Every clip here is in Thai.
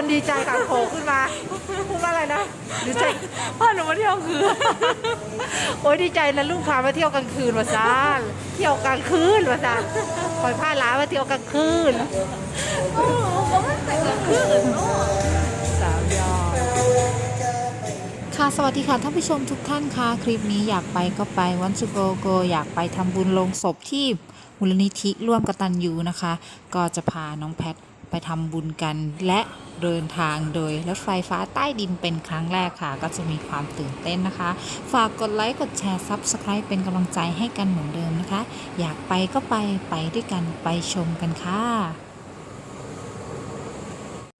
คนดีใจกับโผล่ขึ้นมาพูดว่าอะไรนะดีใจพ่อหนูมาเที่ยวคือโอ้ยดีใจนะลูกพามาเที่ยวกลางคืนวะซานเที่ยวกลางคืนวะซานคอยพาหลานมาเที่ยวกลางคืนก็ไม่แต่งกันคือสาวยอดค่ะสวัสดีค่ะท่านผู้ชมทุกท่านค่ะคลิปนี้อยากไปก็ไปวันสุโกโกอยากไปทำบุญลงศพที่มูลนิธิร่วมกตันยูนะคะ ก็จะพาน้องแพทไปทำบุญกันและ เดินทางโดยรถไฟฟ้าใต้ดินเป็นครั้งแรกค่ะ ก็จะมีความตื่นเต้นนะคะ ฝากกดไลค์กดแชร์ซับสไคร b e เป็นกำลังใจให้กันเหมือนเดิมนะคะ อยากไปก็ไปไปด้วยกันไปชมกันค่ะ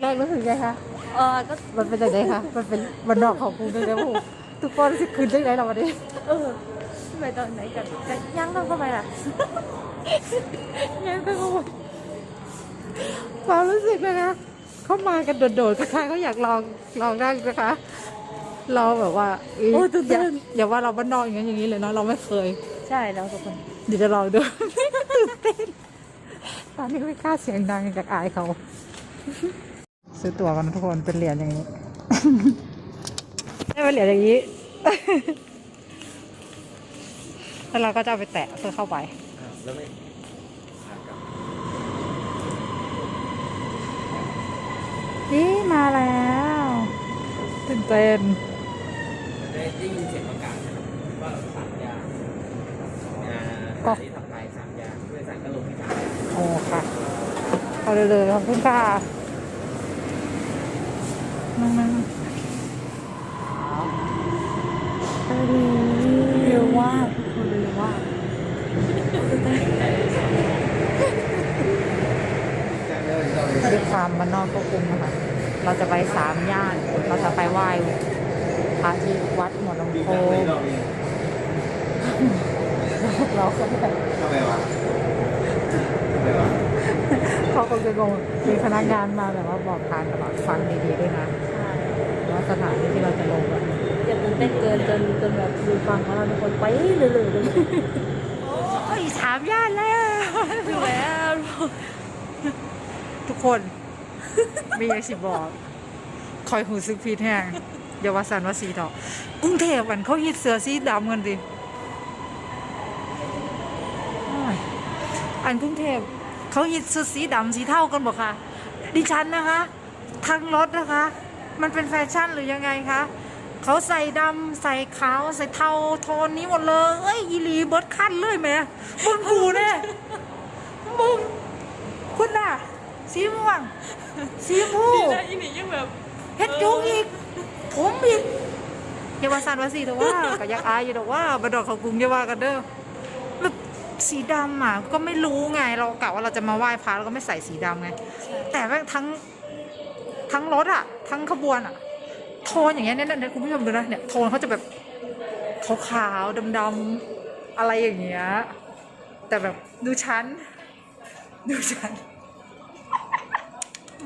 แรกรู้สึกไงคะเออก็มันเป็นยังไงคะมันเป็นวันนอกของกูเลยนะพวกทุกคนสิคืนได้ไหนเราวันนี้เออไปตอนไหนกันกันยังต้องเข้าไปล่ะยังต้องความรู้สึกนะคะ เขามากันโดดๆคล้ายๆเขาอยากลองลองนั่งนะคะเราแบบว่าโอ้ยตื่นเต้นอย่าอย่าว่าเราบ้านนอกอย่างนั้นอย่างนี้เลยเนาะเราไม่เคย ใช่แล้วทุกคนเดี๋ยวจะลองดูตื่นเต้นตอนนี้ไม่กล้าเสียงดังจากอายเขา ซื้อตั๋วกันนะทุกคนเป็นเหรียญอย่างนี้ได้เป็นเหรียญอย่างนี้แล้วเราก็จะเอาไปแตะเพื่อเข้าไปแล้วไม่ มาแล้วตื่นเต้นได้ได้ยินเสียงประกาศนะครับว่าสามอย่างอ่าก็ที่ทำลายสามอย่างเพื่อสารก็ลงที่สามโอ้ค่ะเอาเลยเลยขอบคุณค่ะนั่งนั่งเร็วว่าเร็วว่าด้วยความมันนอกก็คุ้มนะคะ เราจะไปสามย่าน เราจะไปไหว้พระที่วัดหัวลำโพงเราก็ไม่ทำไมวะทำไมวะเขาคงจะงงมีพนักงานมาแบบว่าบอกทางตลอดฟังดีๆด้วยนะว่าสถานที่ที่เราจะลงแบบอย่าตื่นเต้นเกินจนจนแบบดูฟังของเราทุกคนไปเลยเลยเลยโอ้ยสามย่านแล้วอยู่แล้ว ทุกคน มีอย่างสิบอก คอยหูซึกพีแห้งอย่าว่าสันว่าสีดอก กรุงเทพมันเขาฮิตเสือสีดำกันดิอันกรุงเทพเขาฮิตเสื้อสีดำสีเท่ากันบอกค่ะ ดิฉันนะคะทั้งรถนะคะ มันเป็นแฟชั่นหรือยังไงคะเขาใส่ดำใส่ขาวใส่เทาโทนนี้หมดเลยเอ้ยอีลีเบิร์ดขั้นเลยแม่มึงกูเนี่ยมึงคุณน่ะ สีม่วง สีชมพูนี่นะอีนี่ยังแบบเฮ็ดจุกอีก ผมอีกอย่าว่าสันว่าสีแต่ว่า ก็อยากอายอยู่แต่ว่าบดอกเขากรุงอย่าว่ากันเด้อแบบสีดำอะก็ไม่รู้ไงเรากะว่าเราจะมาไหว้พระเราก็ไม่ใส่สีดำไงแต่ว่าทั้งทั้งรถอะทั้งขบวนอะโทนอย่างเงี้ยเนี่ยเนี่ยคุณผู้ชมดูนะเนี่ยโทนเขาจะแบบขาวๆดำๆอะไรอย่างเงี้ยแต่แบบดูชั้น ดูชั้น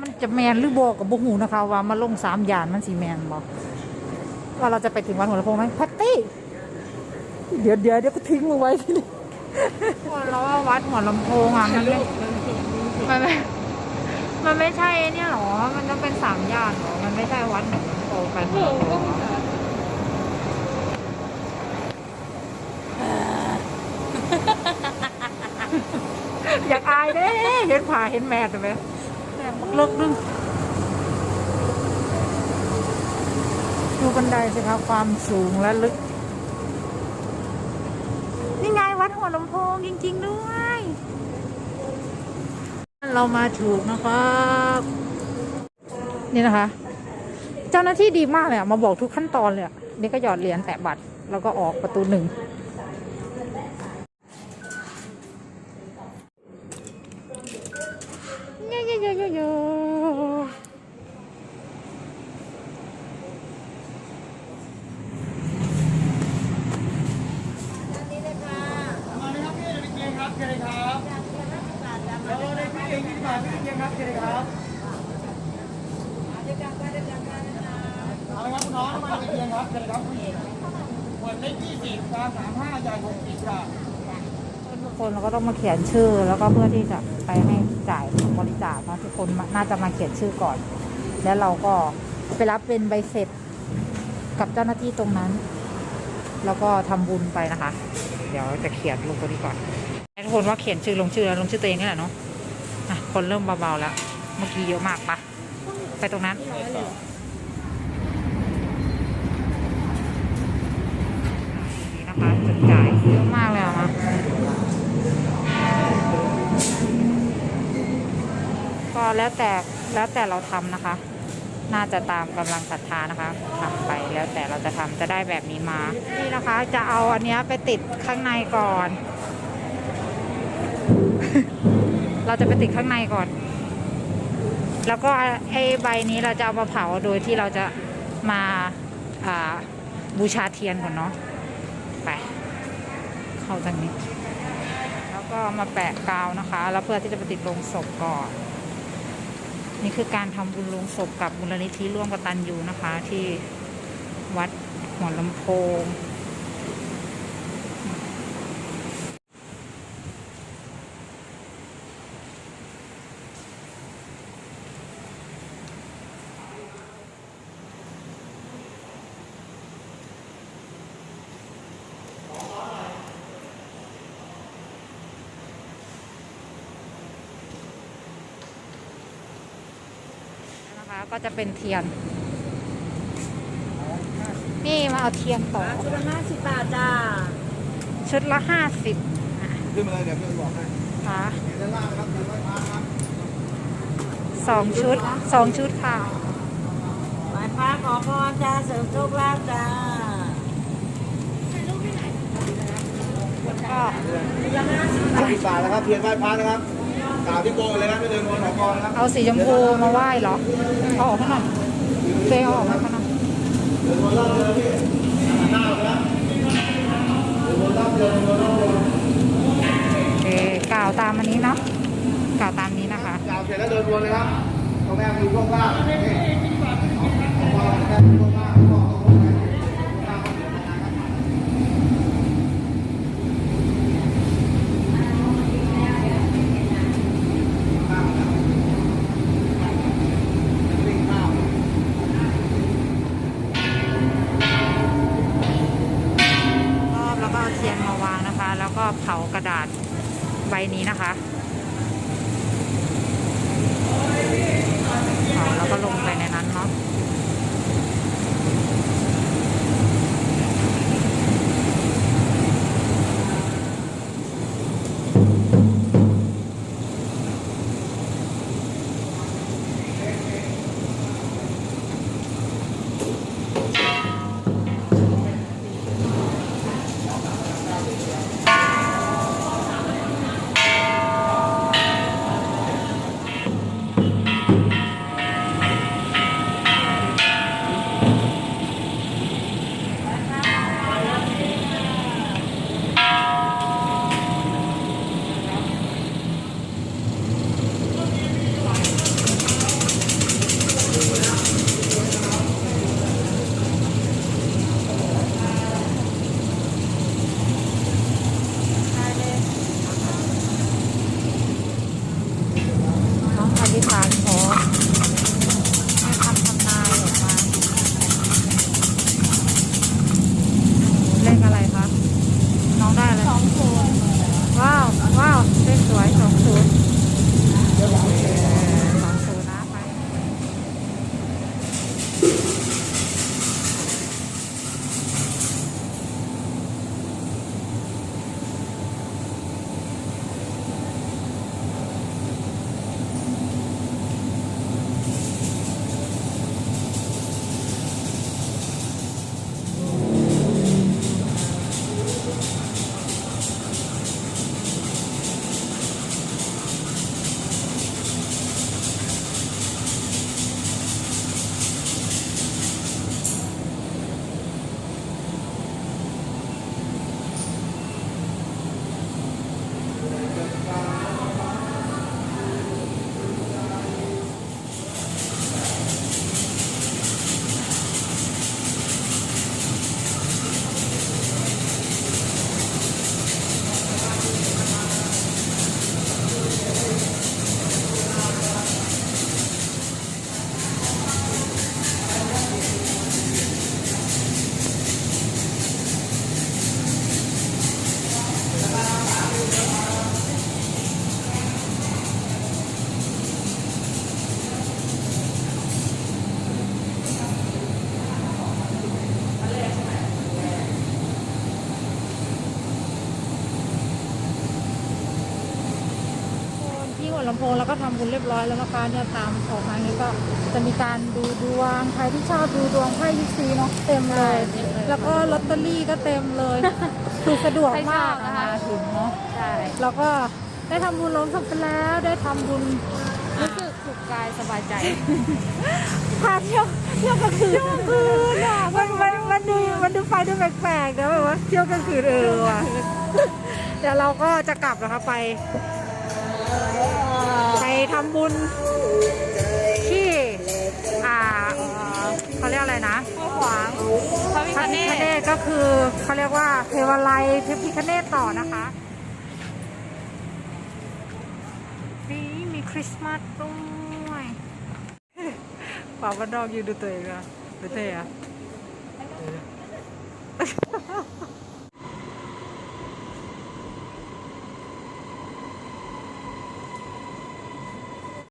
มันจะแมนหรือบอกับบุหูนะคะ ว่ามาลงสามยานมันสีแมนบอกว่าเราจะไปถึงวันหัวลำโพงไหมแพตตี้เดี๋ยวเดี๋ยวเดี๋ยวก็ทิ้งมึงไว้ที่นี่เราว่าวัดหัวลำโพงอะมันไม่มันไม่มันไม่ใช่เนี่ยหรอ มันต้องเป็นสามย่านหรอ มันไม่ใช่วัดหนองโตกันหรออยากอายเด้ เห็นผ่าเห็นแมทไหม บักเลิกดึงดูบันไดสิครับความสูงและลึก นี่ไงวัดหัวลำโพงจริง ๆ ด้วย เรามาถูกนะครับ นี่นะคะ เจ้าหน้าที่ดีมากเลยอะมาบอกทุกขั้นตอนเลยอะนี่ก็หยอดเหรียญแตะบัตร แล้วก็ออกประตูหนึ่งเยอะเยอะเยอะเยอะเยอะ เชิญเลยครับแล้วในพี่เองยี่สิบบาทพี่เองครับเชิญเลยครับเอาละครับคุณน้องมาเพียงครับเชิญครับผู้หญิงขวดเล็กยี่สิบกลางสามห้าใหญ่หกสิบค่ะทุกคนเราก็ต้องมาเขียนชื่อแล้วก็เพื่อที่จะไปให้จ่ายบริจาคเนาะทุกคนน่าจะมาเขียนชื่อก่อน แล้วเราก็ไปรับเป็นใบเสร็จกับเจ้าหน้าที่ตรงนั้น แล้วก็ทำบุญไปนะคะ เดี๋ยวจะเขียนลงตัวนี้ก่อน ทุกคนว่าเขียนชื่อลงชื่อแล้วลงชื่อตัวเองนี่แหละเนาะอะคนเริ่มเบาๆแล้ว เมื่อกี้เยอะมากปะไปตรงนั้น นี่นะคะจุดจ่ายเยอะมากเลยอะนะก็แล้วแต่แล้วแต่เราทำนะคะ น่าจะตามกำลังศรัทธานะคะทำไปแล้วแต่เราจะทำจะได้แบบนี้มา นี่นะคะ จะเอาอันเนี้ยไปติดข้างในก่อน เราจะไปติดข้างในก่อน แล้วก็ไอ้ใบนี้เราจะเอามาเผาโดยที่เราจะมาอ่าบูชาเทียนก่อนเนาะ ไป เข้าทางนี้ แล้วก็มาแปะกาวนะคะ แล้วเพื่อที่จะไปติดลงศพก่อน นี่คือการทำบุญลงศพกับมูลนิธิร่วมกตันยูนะคะ ที่วัดหัวลำโพง ก็จะเป็นเทียน นี่มาเอาเทียนต่อ ชุดละห้าสิบบาทจ้าชุดละห้าสิบขึ้นมาเลยเดี๋ยวเพื่อนบอกให้ค่ะด้านล่างนะครับเดี๋ยวไม่พาครับสองชุดสองชุดค่ะไหว้พระขอพรจ้าเสริมโชคลาภจ้าก็ สิบบาทนะครับเทียนไหว้พระนะครับ กล่าวที่โบเลยนะไม่เดินวนหอกรนะครับเอาสีชมพูมาไหว้เหรอเอาออกข้างนอกเฟยเอาออกมาข้างนอกเดินวนรอบเดินพี่หน้าเลยนะเดินวนรอบเดินวนรอบเดินโอเคกล่าวตามอันนี้เนาะกล่าวตามนี้นะคะกล่าวเสร็จแล้วเดินวนเลยครับตรงแรกมีพวกล่างนี่เอาพอแค่พวกล่างพวกเอาพวกไหนพวกล่างก็เดินมานะครับข้ามนะครับวิ่งข้าม รอบแล้วก็เอาเทียนมาวางนะคะ แล้วก็ เผากระดาษใบนี้นะคะ ลำโพงแล้วก็ทำบุญเรียบร้อยแล้วนะคะเนี่ยตามออกมาอย่างนี้ก็จะมีการดูดวงใครที่ชอบดูดวงไพ่ยิปซีเนาะเต็มเลย แล้วก็ลอตเตอรี่ก็เต็มเลยคือสะดวกมากนะคะถึงเนาะใช่แล้วก็ได้ทำบุญลงศพไปแล้วได้ทำบุญรู้สึกสุขกายสบายใจพาเที่ยวเที่ยวกลางคืนเที่ยวกลางคืนอะมันมันมันดูมันดูไฟดูแปลกๆนะแบบว่าเที่ยวกลางคืนเออว่ะเดี๋ยวเราก็จะกลับนะคะไปไป ทำบุญที่อ่าเขาเรียกอะไรนะข้อขวางพระพิพคระเนพิฆศเนศก็คือเขาเรียกว่าเทวไลยพระพิฆเนศต่อนะคะนี่มีคริสต์มาสด้วยป่าวบ้านนอกยืนดูตัวเองอะดูเท่อะ